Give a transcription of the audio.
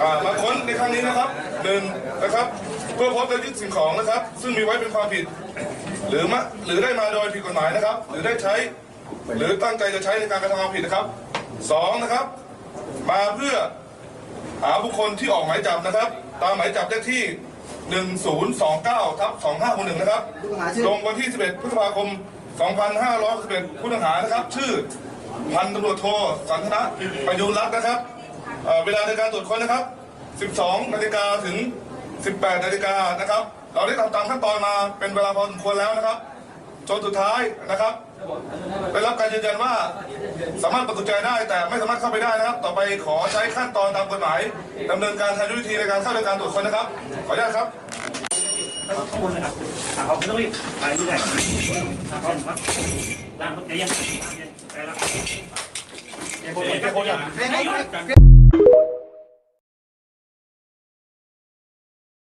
อ่ามาค้นในครั้งนี้นะครับหนึ่งนะครับ เพื่อพบและยึดสิ่งของนะครับ ซึ่งมีไว้เป็นความผิด หรือมะหรือได้มาโดยผิดกฎหมายนะครับ หรือได้ใช้ หรือตั้งใจจะใช้ในการกระทำความผิดนะครับสองนะครับ มาเพื่อหาบุคคลที่ออกหมายจับนะครับ ตามหมายจับเลขที่ 1029ทับ2561นะครับลงวันที่ 11พฤษภาคม 2561ผู้ต้องหานะครับ ชื่อพันตำรวจโทสันทนะประยุรรัตน์นะครับ เวลาในการตรวจค้นนะครับ 12 นาฬิกาถึง 18 นาฬิกานะครับ เราได้ทำตามขั้นตอนมาเป็นเวลาพอสมควรแล้วนะครับ จนสุดท้ายนะครับ ได้รับการยืนยันว่าสามารถประตูใจได้แต่ไม่สามารถเข้าไปได้นะครับ ต่อไปขอใช้ขั้นตอนตามกฎหมายดำเนินการทางยุทธวิธีในการเข้าในการตรวจค้นนะครับ ขออนุญาตครับข้างบนนะครับเขาไม่ต้องรีบไปที่ไหนอ่าเขาครับล่างรถใจเย็นจเย็นไปแล้วเดี๋ยวผมจะโพสต์